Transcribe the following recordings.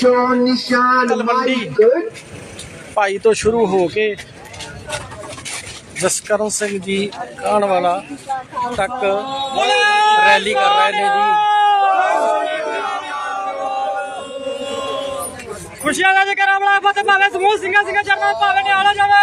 ਜੋ ਨਿਸ਼ਾਨ ਮਾਈ ਗੁੱਡ ਭਾਈ ਤੋਂ ਸ਼ੁਰੂ ਹੋ ਕੇ ਜਸਕਰਨ ਸਿੰਘ ਜੀ ਕਾਣ ਵਾਲਾ ਤੱਕ ਰੈਲੀ ਕਰ ਰਹੇ ਨੇ ਜੀ। ਖੁਸ਼ੀਆਂ ਦਾ ਜਕਰ ਆਵਲਾ ਫਤਿਹ ਭਾਵੇਂ ਸਮੂਹ ਸਿੰਘਾਂ ਸਿੰਘਾਂ ਚਰਨਾਂ ਭਾਵੇਂ ਨਿਆਲਾ ਜਾਵੇ।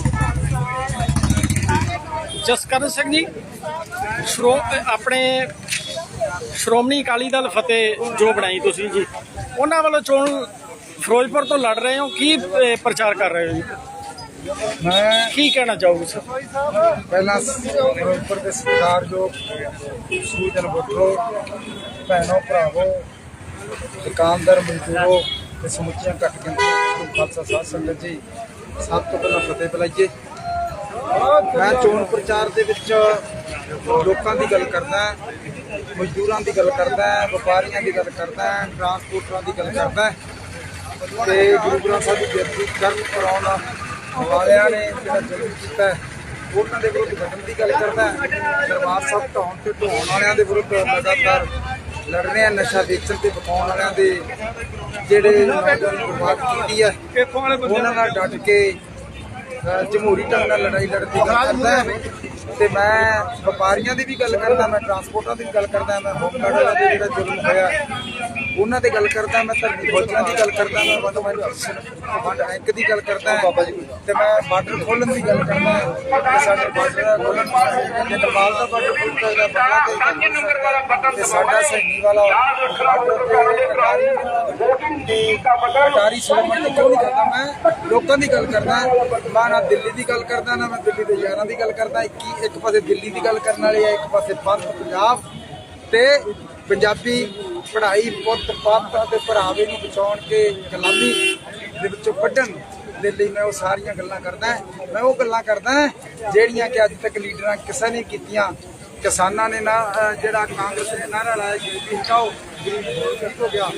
ਜਸਕਰਨ ਸਿੰਘ ਜੀ ਸ਼੍ਰੋ ਆਪਣੇ ਸ਼੍ਰੋਮਣੀ ਅਕਾਲੀ ਦਲ ਫਤਿਹ ਜੋ ਬਣਾਈ ਤੁਸੀਂ ਜੀ ਉਹਨਾਂ ਵੱਲੋਂ ਚੋਣ ਫਿਰੋਜ਼ਪੁਰ ਤੋਂ ਲੜ ਰਹੇ ਹੋ ਕੀ ਪ੍ਰਚਾਰ ਕਰ ਰਹੇ ਹੋ ਜੀ? ਮੈਂ ਕੀ ਕਹਿਣਾ ਚਾਹੋਗੇ ਸਰ? ਪਹਿਲਾਂ ਫਿਰੋਜ਼ਪੁਰ ਦੇ ਸਤਿਕਾਰਯੋਗ ਸੂਜਨ ਬੁੱਟੋ ਭੈਣੋ ਭਰਾਵੋ ਦੁਕਾਨਦਾਰ ਮਜ਼ਦੂਰੋ ਤੇ ਸਮੁੱਚੀਆਂ ਗਿਣਤੀ ਖਾਲਸਾ ਸਾਧ ਸੰਗਤ ਜੀ ਸਭ ਤੋਂ ਪਹਿਲਾਂ ਫਤਿਹ ਬੁਲਾਈਏ। ਮੈਂ ਚੋਣ ਪ੍ਰਚਾਰ ਦੇ ਵਿੱਚ ਲੋਕਾਂ ਦੀ ਗੱਲ ਕਰਦਾ ਮਜ਼ਦੂਰਾਂ ਦੀ ਗੱਲ ਕਰਦਾ ਵਪਾਰੀਆਂ ਦੀ ਗੱਲ ਕਰਦਾ ਟਰਾਂਸਪੋਰਟਰਾਂ ਦੀ ਗੱਲ ਕਰਦਾ ਤੇ ਗੁਰੂ ਗ੍ਰੰਥ ਸਾਹਿਬ ਦੀ ਬੇਨਤੀ ਕਰਨ ਕਰਾਉਣ ਵਾਲਿਆਂ ਨੇ ਜਿਹੜਾ ਜ਼ੁਲਮ ਕੀਤਾ ਉਹਨਾਂ ਦੇ ਵਿਰੁੱਧ ਲੜਨ ਦੀ ਗੱਲ ਕਰਦਾ ਦਰਬਾਰ ਸਾਹਿਬ ਢਾਉਣ ਤੇ ਢਾਉਣ ਵਾਲਿਆਂ ਦੇ ਵਿਰੁੱਧ ਲਗਾਤਾਰ ਲੜ ਰਹੇ ਆ ਨਸ਼ਾ ਵੇਚਣ ਤੇ ਵਿਕਾਉਣ ਵਾਲਿਆਂ ਦੇ ਜਿਹੜੇ ਨੌਜਵਾਨ ਬਰਬਾਦ ਕੀਤੀ ਹੈ, ਉਹਨਾਂ ਨਾਲ ਡਟ ਕੇ ਜਮਹੂਰੀ ਢੰਗ ਨਾਲ ਲੜਾਈ ਲੜਨ ਦੀ ਗੱਲ ਕਰਦਾ ਹੈ। ਤੇ ਮੈਂ ਵਪਾਰੀਆਂ ਦੀ ਵੀ ਗੱਲ ਕਰਦਾ ਮੈਂ ਟਰਾਂਸਪੋਰਟਾਂ ਦੀ ਵੀ ਗੱਲ ਕਰਦਾ ਮੈਂ ਹੋਮਗਾਰਡ ਵਾਲਿਆਂ ਦੇ ਜਿਹੜਾ ਜ਼ੁਲਮ ਹੋਇਆ। ਉਹਨਾਂ ਤੇ ਗੱਲ ਕਰਦਾ ਮੈਂ ਧਰਮੀ ਫੌਜਾਂ ਦੀ ਗੱਲ ਕਰਦਾ ਮੈਂ ਵਨ ਵਨ ਰੈਂਕ ਦੀ ਗੱਲ ਕਰਦਾ ਬਾਬਾ ਜੀ ਤੇ ਮੈਂ ਬਾਰਡਰ ਖੋਲਣ ਦੀ ਗੱਲ ਕਰਦਾ ਸਾਡੇ ਬਾਰਡਰ ਖੋਲਣ ਤੇ ਨੇਪਾਲ ਦਾ ਬਾਰਡਰ ਖੋਲ੍ਹਦਾ ਹੈ ਬੰਗਲਾਦੇਸ਼ ਤੇ ਸਾਡਾ ਸੈਨੀ ਵਾਲਾ ਸਰਕਾਰੀ ਸੁਲਮਣ ਤੇ ਕਿਉਂ ਨਹੀਂ। ਕਰਦਾ ਮੈਂ ਲੋਕਾਂ ਦੀ ਗੱਲ ਕਰਦਾ ਮੈਂ ਨਾ ਦਿੱਲੀ ਦੀ ਗੱਲ ਕਰਦਾ ਨਾ ਮੈਂ ਦਿੱਲੀ ਦੇ ਯਾਰਾਂ ਦੀ ਗੱਲ ਕਰਦਾ। ਇੱਕ ਇੱਕ ਪਾਸੇ ਦਿੱਲੀ ਦੀ ਗੱਲ ਕਰਨ ਵਾਲੇ ਆ ਇੱਕ ਪਾਸੇ ਪੰਥ ਪੰਜਾਬ ਤੇ ਪੰਜਾਬੀ ਪੜ੍ਹਾਈ ਪੁੱਤ ਪੱਤ ਅਤੇ ਭਰਾਵੇ ਨੂੰ ਬਚਾਉਣ ਕੇ ਗੁਲਾਮੀ ਦੇ ਵਿੱਚੋਂ ਕੱਢਣ ਦੇ ਲਈ ਮੈਂ ਉਹ ਸਾਰੀਆਂ ਗੱਲਾਂ ਕਰਦਾ ਮੈਂ ਉਹ ਗੱਲਾਂ ਕਰਦਾ ਜਿਹੜੀਆਂ ਕਿ ਅੱਜ ਤੱਕ ਲੀਡਰਾਂ ਕਿਸੇ ਨੇ ਕੀਤੀਆਂ। ਕਿਸਾਨਾਂ ਨੇ ਨਾ ਜਿਹੜਾ ਕਾਂਗਰਸ ਨੇ ਨਾਰਾ ਲਾਇਆ ਗਰੀਬੀ ਹਟਾਓ, ਗਰੀਬ ਠੀਕ ਹੋ ਗਿਆ।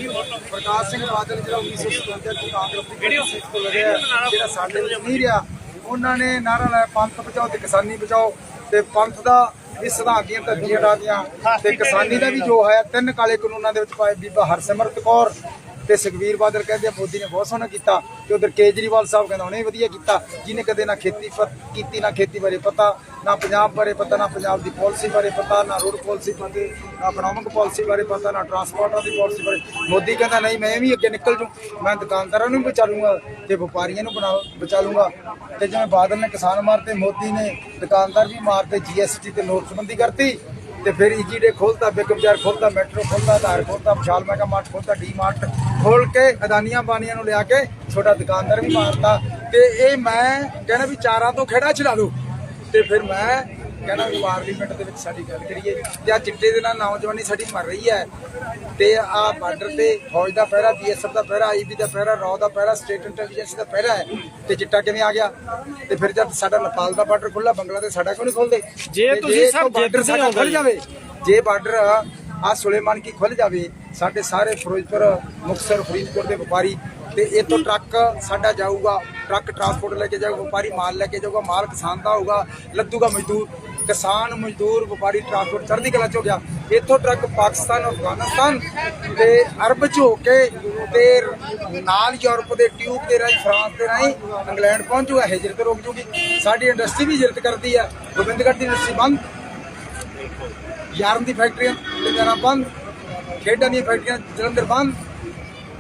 ਪ੍ਰਕਾਸ਼ ਸਿੰਘ ਬਾਦਲ ਜਿਹੜਾ 1957 ਚ ਕਾਂਗਰਸ ਦੀ ਜਿਹੜਾ ਸਾਡੇ ਵਿੱਚ ਨਹੀਂ ਰਿਹਾ, ਉਹਨਾਂ ਨੇ ਨਾਰਾ ਲਾਇਆ, ਪੰਥ ਬਚਾਓ ਤੇ ਕਿਸਾਨੀ ਬਚਾਓ। ਤੇ ਪੰਥ ਦਾ ਵੀ ਸਿਧਾਂਤੀਆਂ ਧੱਜੀਆਂ ਡਾਦੀਆਂ ਤੇ ਕਿਸਾਨੀ ਦਾ ਵੀ ਜੋ ਹੈ, ਤਿੰਨ ਕਾਲੇ ਕਾਨੂੰਨਾਂ ਦੇ ਵਿੱਚ ਪਾਏ ਬੀਬਾ ਹਰਸਿਮਰਤ ਕੌਰ ਤੇ ਸੁਖਵੀਰ ਬਾਦਲ ਕਹਿੰਦੇ ਆ, ਮੋਦੀ ਨੇ ਬਹੁਤ ਸੋਹਣਾ ਕੀਤਾ ਤੇ ਉਧਰ ਕੇਜਰੀਵਾਲ ਸਾਹਿਬ ਕਹਿੰਦਾ ਉਹਨੇ ਵੀ ਵਧੀਆ ਕੀਤਾ। ਜਿਹਨੇ ਕਦੇ ਨਾ ਖੇਤੀ ਪ- ਕੀਤੀ, ਨਾ ਖੇਤੀ ਬਾਰੇ ਪਤਾ, ਨਾ ਪੰਜਾਬ ਬਾਰੇ ਪਤਾ, ਨਾ ਪੰਜਾਬ ਦੀ ਪਾਲਿਸੀ ਬਾਰੇ ਪਤਾ, ਨਾ ਰੋਡ ਪਾਲਿਸੀ ਬਾਰੇ, ਨਾ ਇਕਨੋਮਿਕ ਪਾਲਿਸੀ ਬਾਰੇ ਪਤਾ, ਨਾ ਟਰਾਂਸਪੋਰਟਾਂ ਦੀ ਪਾਲਿਸੀ ਬਾਰੇ। ਮੋਦੀ ਕਹਿੰਦਾ, ਨਹੀਂ, ਮੈਂ ਵੀ ਅੱਗੇ ਨਿਕਲ ਜੂ ਮੈਂ ਦੁਕਾਨਦਾਰਾਂ ਨੂੰ ਵੀ ਬਚਾ ਲੂੰਗਾ ਤੇ ਵਪਾਰੀਆਂ ਨੂੰ ਬਣਾ ਬਚਾ ਲੂੰਗਾ ਤੇ ਜਿਵੇਂ ਬਾਦਲ ਨੇ ਕਿਸਾਨ ਮਾਰਤੇ ਮੋਦੀ ਨੇ ਦੁਕਾਨਦਾਰ ਵੀ ਮਾਰਤੇ ਜੀਐਸਟੀ ਤੇ ਨੋਟਬੰਦੀ ਕਰਤੀ ਤੇ ਫਿਰ ਈਜੀ ਡੇ ਖੋਲਤਾ ਬਿਗ ਬਾਜ਼ਾਰ ਖੋਲਤਾ ਮੈਟਰੋ ਖੋਲਤਾ ਆਧਾਰ ਖੋਲਤਾ, ਵਿਸ਼ਾਲ ਮੈਗਾ ਮਾਰਟ ਖੋਲਤਾ ਡੀ ਮਾਰਟ ਖੋਲ ਕੇ ਅਦਾਨੀਆਂ ਬਾਨੀਆਂ ਨੂੰ ਲਿਆ ਕੇ ਛੋਟਾ ਦੁਕਾਨਦਾਰ ਵੀ ਮਾਰਤਾ। ਤੇ ਇਹ ਮੈਂ ਕਹਿੰਦਾ ਵੀ ਚਾਰਾਂ ਤੋਂ ਖੇੜਾ ਚਲਾ ਲਓ ਤੇ ਫਿਰ ਮੈਂ ਕਹਿੰਦਾ ਵੀ ਪਾਰਲੀਮੈਂਟ ਦੇ ਵਿੱਚ ਸਾਡੀ ਗੱਲ ਕਰੀਏ ਆ ਚਿੱਟੇ ਦੇ ਨਾਲ ਨੌਜਵਾਨੀ ਸਾਡੀ ਮਰ ਰਹੀ ਹੈ। ਤੇ ਆ ਬਾਰਡਰ ਤੇ ਫੌਜ ਦਾ ਪਹਿਰਾ ਬੀਐਸਐਫ ਦਾ ਪਹਿਰਾ ਆਈਬੀ ਦਾ ਪਹਿਰਾ ਰੌ ਦਾ ਪਹਿਰਾ ਸਟੇਟ ਇੰਟੈਲੀਜੈਂਸ ਦਾ ਪਹਿਰਾ ਹੈ। ਤੇ ਚਿੱਟਾ ਕਿਵੇਂ ਆ ਗਿਆ? ਤੇ ਫਿਰ ਜਦ ਸਾਡਾ ਨੇਪਾਲ ਦਾ ਬਾਰਡਰ ਖੁੱਲਾ ਬੰਗਲਾਦੇਸ਼ ਸਾਡਾ ਕਿਉਂ ਨਹੀਂ ਖੋਲਦੇ ਜੇ ਤੁਸੀਂ ਸਰ ਜਿੱਤਦੇ ਸਾਡਾ ਖੁੱਲ ਜਾਵੇ ਜੇ ਬਾਰਡਰ ਆ ਸੁਲੇਮਾਨ ਕੀ ਖੁੱਲ ਜਾਵੇ ਸਾਡੇ ਸਾਰੇ ਫਿਰੋਜ਼ਪੁਰ ਮੁਕਤਸਰ ਫਰੀਦਕੋਟ ਦੇ ਵਪਾਰੀ ਤੇ ਇੱਥੋਂ ਟਰੱਕ ਸਾਡਾ ਜਾਊਗਾ ਟਰੱਕ ਟਰਾਂਸਪੋਰਟ ਲੈ ਕੇ ਜਾਊਗਾ ਵਪਾਰੀ ਮਾਲ ਲੈ ਕੇ ਜਾਊਗਾ ਮਾਲ ਕਿਸਾਨ ਦਾ ਹੋਊਗਾ ਲੱਦੂਗਾ ਮਜ਼ਦੂਰ। ਕਿਸਾਨ, ਮਜ਼ਦੂਰ, ਵਪਾਰੀ ਟਰਾਂਸਪੋਰਟ ਚੜ੍ਹਦੀ ਕਲਾ ਚ ਹੋ ਗਿਆ। ਇੱਥੋਂ ਟਰੱਕ ਪਾਕਿਸਤਾਨ, ਅਫਗਾਨਿਸਤਾਨ ਤੇ ਅਰਬ ਚ ਹੋ ਕੇ ਤੇ ਨਾਲ ਯੂਰਪ ਦੇ ਟਿਊਬ ਦੇ ਰਾਹੀਂ, ਫਰਾਂਸ ਦੇ ਰਾਹੀਂ ਇੰਗਲੈਂਡ ਪਹੁੰਚੂਗਾ ਹਿਜਰਤ ਰੋਕ ਜੂਗੀ। ਸਾਡੀ ਇੰਡਸਟਰੀ ਵੀ ਹਿਜਰਤ ਕਰਦੀ ਹੈ ਗੋਬਿੰਦਗੜ੍ਹ ਦੀ ਇੰਡਸਟਰੀ ਬੰਦ। ਯਾਰਨ ਦੀ ਫੈਕਟਰੀਆਂ ਲੁਧਿਆਣਾ ਬੰਦ। ਖੇਡਾਂ ਦੀਆਂ ਫੈਕਟਰੀਆਂ ਜਲੰਧਰ ਬੰਦ।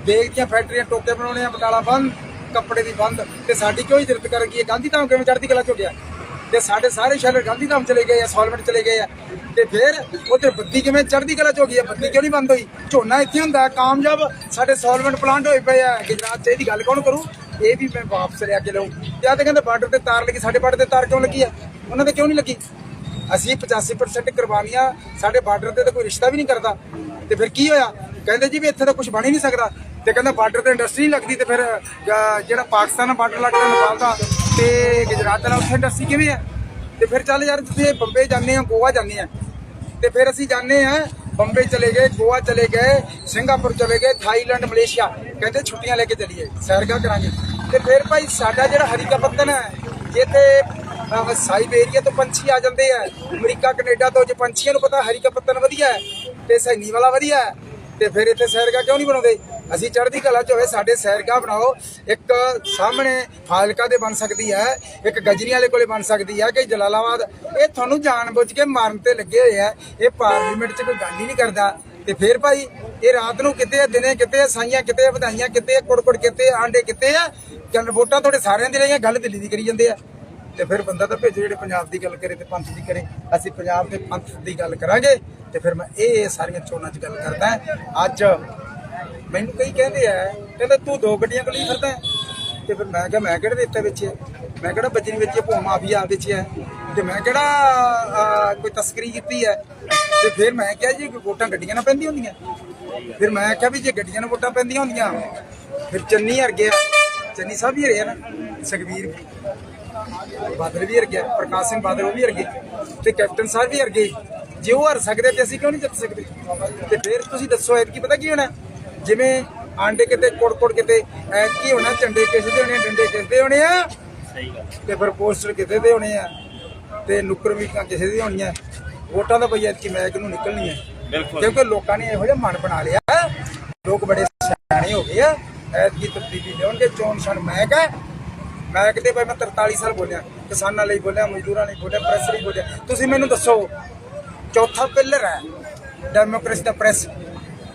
ਦੇਗ ਦੀਆਂ ਫੈਕਟਰੀਆਂ ਟੋਕੇ ਬਣਾਉਣੇ ਆ, ਬਟਾਲਾ ਬੰਦ। ਕੱਪੜੇ ਦੀ ਬੰਦ। ਤੇ ਸਾਡੀ ਕਿਉਂ ਇਜਰਤ ਕਰ ਗਈ ਹੈ ਗਾਂਧੀ ਧਾਮ ਕਿਵੇਂ ਚੜ੍ਹਦੀ ਕਲਾ ਚ ਹੋ ਗਿਆ? ਤੇ ਸਾਡੇ ਸਾਰੇ ਸ਼ਹਿਰ ਗਾਂਧੀ ਧਾਮ ਚਲੇ ਗਏ ਆ ਸੋਲਵੈਂਟ ਚਲੇ ਗਏ ਆ। ਤੇ ਫਿਰ ਉਧਰ ਬੱਤੀ ਕਿਵੇਂ ਚੜ੍ਹਦੀ ਕਲਾ ਚ ਹੋ ਗਈ ਹੈ ਬੱਤੀ ਕਿਉਂ ਨਹੀਂ ਬੰਦ ਹੋਈ? ਝੋਨਾ ਇੱਥੇ ਹੁੰਦਾ, ਕਾਮਯਾਬ ਸਾਡੇ ਸੋਲਵੈਂਟ ਪਲਾਂਟ ਹੋਏ ਪਏ ਆ। ਗੁਜਰਾਤ ਚ ਇਹਦੀ ਗੱਲ ਕੌਣ ਕਰੂ? ਇਹ ਵੀ ਮੈਂ ਵਾਪਸ ਲਿਆ ਕੇ ਲਊ। ਤੇ ਆ ਤੇ ਕਹਿੰਦੇ ਬਾਰਡਰ ਤੇ ਤਾਰ ਲੱਗੀ, ਸਾਡੇ ਬਾਰਡਰ ਤੇ ਤਾਰ ਕਿਉਂ ਲੱਗੀ ਆ? ਉਹਨਾਂ ਦੇ ਕਿਉਂ ਨਹੀਂ ਲੱਗੀ? ਅਸੀਂ 85% ਕੁਰਬਾਨੀਆਂ ਸਾਡੇ ਬਾਰਡਰ ਤੇ ਤਾਂ ਕੋਈ ਰਿਸ਼ਤਾ ਵੀ ਨਹੀਂ ਕਰਦਾ। ਤੇ ਫਿਰ ਕੀ ਹੋਇਆ? ਕਹਿੰਦੇ ਜੀ ਵੀ ਇੱਥੇ ਤਾਂ ਕੁਝ ਬਣ ਹੀ ਨਹੀਂ ਸਕਦਾ। ਤੇ ਕਹਿੰਦਾ ਬਾਰਡਰ ਤੇ ਇੰਡਸਟਰੀ ਨਹੀਂ ਲੱਗਦੀ ਤੇ ਫਿਰ ਜਿਹੜਾ ਪਾਕਿਸਤਾਨ ਬਾਰਡਰ ਲੱਗਦਾ, ਨੇਪਾਲ ਦਾ ਤੇ ਗੁਜਰਾਤ ਦਾ ਉੱਥੇ ਇੰਡਸਟਰੀ ਕਿਵੇਂ ਹੈ? ਤੇ ਫਿਰ ਚੱਲ ਯਾਰ ਤੁਸੀਂ ਬੰਬੇ ਜਾਂਦੇ ਆ ਗੋਆ ਜਾਂਦੇ ਆ ਤੇ ਫਿਰ ਅਸੀਂ ਜਾਂਦੇ ਆ ਬੰਬੇ ਚਲੇ ਗਏ, ਗੋਆ ਚਲੇ ਗਏ, ਸਿੰਗਾਪੁਰ ਚਲੇ ਗਏ, ਥਾਈਲੈਂਡ, ਮਲੇਸ਼ੀਆ। ਕਹਿੰਦੇ ਛੁੱਟੀਆਂ ਲੈ ਕੇ ਚਲੀਏ, ਸੈਰਗਾ ਕਰਾਂਗੇ। ਤੇ ਫਿਰ ਭਾਈ ਸਾਡਾ ਜਿਹੜਾ ਹਰੀਕਾ ਪੱਤਨ ਹੈ, ਜਿੱਥੇ ਸਾਈਬੇਰੀਆ ਤੋਂ ਪੰਛੀ ਆ ਜਾਂਦੇ ਆ, ਅਮਰੀਕਾ, ਕੈਨੇਡਾ ਤੋਂ ਜੇ ਪੰਛੀਆਂ ਨੂੰ ਪਤਾ ਹਰੀਕਾ ਪੱਤਨ ਵਧੀਆ ਹੈ, ਤੇ ਸੈਨੀ ਵਾਲਾ ਵਧੀਆ ਹੈ, ਤੇ ਫਿਰ ਇੱਥੇ ਸੈਰਗਾ ਕਿਉਂ ਨਹੀਂ ਬਣਾਉਂਦੇ? ਅਸੀਂ ਚੜ੍ਹਦੀ ਕਲਾ ਚ ਹੋਵੇ ਸਾਡੇ ਸੈਰਗਾ ਬਣਾਓ, ਇੱਕ ਸਾਹਮਣੇ ਫਾਜ਼ਿਲਕਾ ਦੇ ਬਣ ਸਕਦੀ ਹੈ, ਇੱਕ ਗਜਰੀ ਵਾਲੇ ਕੋਲੇ ਬਣ ਸਕਦੀ ਹੈ ਕਿ ਜਲਾਲਾਬਾਦ, ਇਹ ਤੁਹਾਨੂੰ ਜਾਣਬੁੱਝ ਕੇ ਮਾਰਨ ਤੇ ਲੱਗੇ ਹੋਏ ਆ, ਇਹ ਪਾਰਲੀਮੈਂਟ 'ਚ ਕੋਈ ਗੱਲ ਹੀ ਨਹੀਂ ਕਰਦਾ। ਤੇ ਫਿਰ ਭਾਈ, ਇਹ ਰਾਤ ਨੂੰ ਕਿਤੇ ਦਿਨੇ ਕਿਤੇ ਸਾਈਆਂ ਕਿਤੇ ਵਧਾਈਆਂ ਕਿਤੇ ਆ, ਕੁੜਕੁੜ ਕਿਤੇ ਆਂਡੇ ਕਿਤੇ ਆ, ਚੱਲ ਵੋਟਾਂ ਤੁਹਾਡੇ ਸਾਰਿਆਂ ਦੀ ਰਹੀਆਂ, ਗੱਲ ਦਿੱਲੀ ਦੀ ਕਰੀ ਜਾਂਦੇ ਆ। ਤੇ ਫਿਰ ਬੰਦਾ ਤਾਂ ਭੇਜੋ ਜਿਹੜੇ ਪੰਜਾਬ ਦੀ ਗੱਲ ਕਰੇ ਤੇ ਪੰਥ ਦੀ ਕਰੇ। ਅਸੀਂ ਪੰਜਾਬ ਦੇ ਪੰਥ ਦੀ ਗੱਲ ਕਰਾਂਗੇ ਤੇ ਫਿਰ ਮੈਂ ਇਹ ਸਾਰੀਆਂ ਚੋਣਾਂ 'ਚ ਗੱਲ ਕਰਦਾ। ਅੱਜ ਮੈਨੂੰ ਕਈ ਕਹਿੰਦੇ ਆ, ਕਹਿੰਦੇ ਤੂੰ ਦੋ ਗੱਡੀਆਂ ਕੋਲ ਹੀ। ਫਿਰਦਾ ਤੇ ਫਿਰ ਮੈਂ ਕਿਹਾ, ਮੈਂ ਕਿਹੜੇ ਦਿੱਤੇ ਵਿੱਚ ਮੈਂ ਕਿਹੜਾ ਬੱਜਰੀ ਵਿੱਚ ਭੋ ਮਾਫੀਆ ਵਿੱਚ ਹੈ। ਤੇ ਮੈਂ ਕਿਹੜਾ ਕੋਈ ਤਸਕਰੀ ਕੀਤੀ ਹੈ? ਤੇ ਫਿਰ ਮੈਂ ਕਿਹਾ ਜੀ ਵੋਟਾਂ ਗੱਡੀਆਂ ਨਾਲ ਪੈਂਦੀਆਂ ਹੁੰਦੀਆਂ। ਫਿਰ ਮੈਂ ਕਿਹਾ ਵੀ ਜੇ ਗੱਡੀਆਂ ਨਾਲ ਵੋਟਾਂ ਪੈਂਦੀਆਂ ਹੁੰਦੀਆਂ, ਫਿਰ ਚੰਨੀ ਵਰਗੇ ਆ ਚੰਨੀ ਸਾਹਿਬ ਵੀ ਹਰੇ ਨਾ, ਸੁਖਬੀਰ ਬਾਦਲ ਵੀ ਹਰ ਗਿਆ, ਪ੍ਰਕਾਸ਼ ਸਿੰਘ ਬਾਦਲ ਉਹ ਵੀ ਹਰ ਗਏ। ਤੇ ਕੈਪਟਨ ਸਾਹਿਬ ਵੀ ਹਰ ਗਏ। ਜੇ ਉਹ ਹਰ ਸਕਦੇ ਤੇ ਅਸੀਂ ਕਿਉਂ ਨਹੀਂ ਜਿੱਤ ਸਕਦੇ? ਤੇ ਫਿਰ ਤੁਸੀਂ ਦੱਸੋ ਐਤ ਕੀ ਪਤਾ ਕੀ ਹੋਣਾ? ਜਿਵੇਂ ਆਂਡੇ ਕਿਤੇ ਕੋੜ-ਕੋੜ ਕਿਤੇ ਐਤ ਕੀ ਹੋਣਾ ਝੰਡੇ ਕਿਸੇ ਦੇ ਹੋਣੇ ਆ, ਡੰਡੇ ਕਿਸੇ ਦੇ ਹੋਣੇ ਆ? ਸਹੀ ਗੱਲ ਤੇ ਫਿਰ ਪੋਸਟਰ ਕਿਸੇ ਦੇ ਹੋਣੇ ਆ ਤੇ ਨੁੱਕਰ ਵੀਕਾਂ ਕਿਸੇ ਦੀ ਹੋਣੀਆਂ ਵੋਟਾਂ ਦਾ ਬਈ ਐਤਕੀ ਮੈਚ ਨੂੰ ਨਿਕਲਣੀ ਬਿਲਕੁਲ। ਕਿਉਂਕਿ ਲੋਕਾਂ ਨੇ ਇਹੋ ਜਿਹਾ ਮਨ ਬਣਾ ਲਿਆ। ਲੋਕ ਬੜੇ ਸਿਆਣੇ ਹੋ ਗਏ ਆ। ਐਤਕੀ ਤਬਦੀਲੀ ਲਿਆਉਣਗੇ ਚੋਣ ਸਣ ਮੈਕ ਹੈ ਮੈਂ ਕਿਤੇ ਭਾਈ ਮੈਂ 43 ਸਾਲ ਬੋਲਿਆ। ਕਿਸਾਨਾਂ ਲਈ ਬੋਲਿਆ ਮਜ਼ਦੂਰਾਂ ਲਈ ਬੋਲਿਆ ਪ੍ਰੈਸ ਲਈ ਬੋਲਿਆ। ਤੁਸੀਂ ਮੈਨੂੰ ਦੱਸੋ ਚੌਥਾ ਪਿਲਰ ਹੈ ਡੈਮੋਕ੍ਰੇਸੀ ਦਾ ਪ੍ਰੈਸ।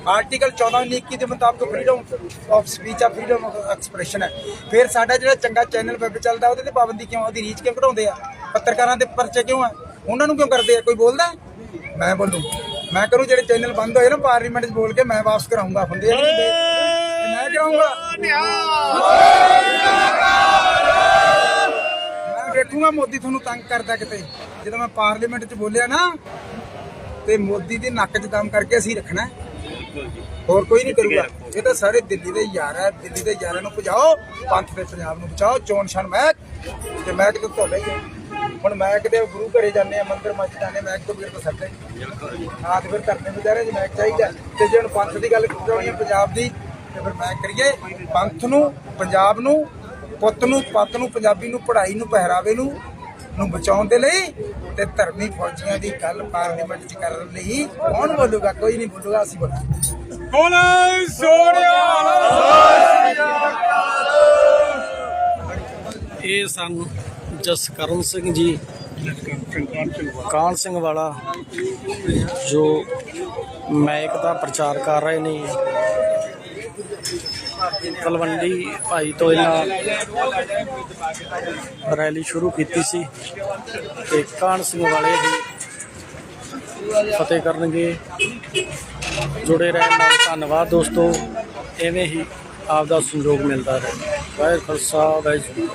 ਆਰਟੀਕਲ 14 19 ਦੇ ਮੁਤਾਬਕ ਫਰੀडम ਆਫ ਸਪੀਚ ਆ ਫਰੀडम ਆਫ ਐਕਸਪ੍ਰੈਸ਼ਨ ਹੈ। ਫਿਰ ਸਾਡਾ ਜਿਹੜਾ ਚੰਗਾ ਚੈਨਲ ਵੈਬ ਚੱਲਦਾ, ਉਹਦੇ ਤੇ ਪਾਬੰਦੀ ਕਿਉਂ, ਉਹਦੀ ਰੀਚ ਕਿਉਂ ਘਟਾਉਂਦੇ ਆ? ਪੱਤਰਕਾਰਾਂ ਦੇ ਪਰਚੇ ਕਿਉਂ ਆ? ਉਹਨਾਂ ਨੂੰ ਕਿਉਂ ਕਰਦੇ ਆ? ਕੋਈ ਬੋਲਦਾ? ਮੈਂ ਬੋਲੂ। ਮੈਂ ਕਰੂੰ, ਜਿਹੜੇ ਚੈਨਲ ਬੰਦ ਹੋਏ ਨਾ ਪਾਰਲੀਮੈਂਟ 'ਚ ਬੋਲ ਕੇ ਮੈਂ ਵਾਪਸ ਕਰਾਉਂਗਾ। ਹੁੰਦੇ ਆ ਮੈਂ ਕਰਾਉਂਗਾ। ਮੈਂ ਵੇਖੂਗਾ ਮੋਦੀ ਤੁਹਾਨੂੰ ਤੰਗ ਕਰਦਾ ਕਿਤੇ। ਜਦੋਂ ਮੈਂ ਪਾਰਲੀਮੈਂਟ 'ਚ ਬੋਲਿਆ ਨਾ, ਤੇ ਮੋਦੀ ਦੇ ਨੱਕ 'ਚ ਕੰਮ ਕਰਕੇ ਅਸੀਂ ਰੱਖਣਾ। ਹੈ। ਹੋਰ ਕੋਈ ਨਹੀਂ ਕਰੂਗਾ। ਇਹ ਤਾਂ ਸਾਰੇ ਦਿੱਲੀ ਦੇ ਯਾਰ ਹੈ ਦਿੱਲੀ ਦੇ ਯਾਰਾਂ ਨੂੰ ਭਜਾਓ ਪੰਥ ਦੇ ਪੰਜਾਬ ਨੂੰ ਬਚਾਓ ਚੋਣ ਛਣ ਮੈਂ ਤੇ ਮੈਂ ਕਿਤੇ ਧੋਲੇ ਹੀ। ਹੁਣ ਮੈਂ ਕਿਤੇ ਗੁਰੂ ਘਰੇ ਜਾਂਦੇ ਆ ਮੰਦਿਰ ਮਸਜਿਦ ਜਾਂਦੇ ਮੈਂ ਤੋਂ ਬਿਰ ਤਾਂ ਸਕਦੇ ਹਾਂ ਤੇ ਫਿਰ ਕਰਨੇ ਵਿਚਾਰੇ ਜੀ ਮੈਂ ਚਾਹੀਦਾ ਤੇ ਜੇ ਹੁਣ ਪੰਥ ਦੀ ਗੱਲ ਕਰਾਉਣੀ ਪੰਜਾਬ ਦੀ ਤੇ ਫਿਰ ਮੈਂ ਕਰੀਏ। ਪੰਥ ਨੂੰ ਪੰਜਾਬ ਨੂੰ ਪੁੱਤ ਨੂੰ ਪੱਤ ਨੂੰ ਪੰਜਾਬੀ ਨੂੰ ਪੜ੍ਹਾਈ ਨੂੰ ਪਹਿਰਾਵੇ ਨੂੰ ਨੂੰ ਬਚਾਉਣ ਦੇ ਲਈ ਤੇ ਧਰਮੀ ਫੌਜੀਆਂ ਦੀ ਗੱਲ ਪਾਰਲੀਮੈਂਟ 'ਚ ਕਰਨ ਲਈ ਕੌਣ ਬੋਲੂਗਾ? ਕੋਈ ਨਹੀਂ ਬੋਲੂਗਾ ਅਸੀਂ ਬੋਲਾਂਗੇ। ਬੋਲੇ ਸੋੜਿਆ ਇਹ ਸਨ ਜਸਕਰਨ ਸਿੰਘ ਜੀ ਕਾਨ ਸਿੰਘ ਵਾਲਾ ਜੋ ਮੈਕ ਦਾ ਪ੍ਰਚਾਰ ਕਰ ਰਹੇ ਨੇ। ਤਲਵੰਡੀ ਭਾਈ ਤੋਂ ਇਹਨਾਂ ਰੈਲੀ ਸ਼ੁਰੂ ਕੀਤੀ ਸੀ ਤੇ ਕਾਨ ਸਿੰਘ ਵਾਲੇ ਹੀ ਫਤਿਹ ਕਰਨਗੇ। ਜੁੜੇ ਰਹਿਣ ਨਾਲ ਧੰਨਵਾਦ ਦੋਸਤੋ, ਐਵੇਂ ਹੀ ਆਪ ਦਾ ਸੰਯੋਗ ਮਿਲਦਾ ਰਹੇ। ਵਾਹਿਗੁਰੂ ਖਾਲਸਾ, ਵਾਹਿਗੁਰੂ।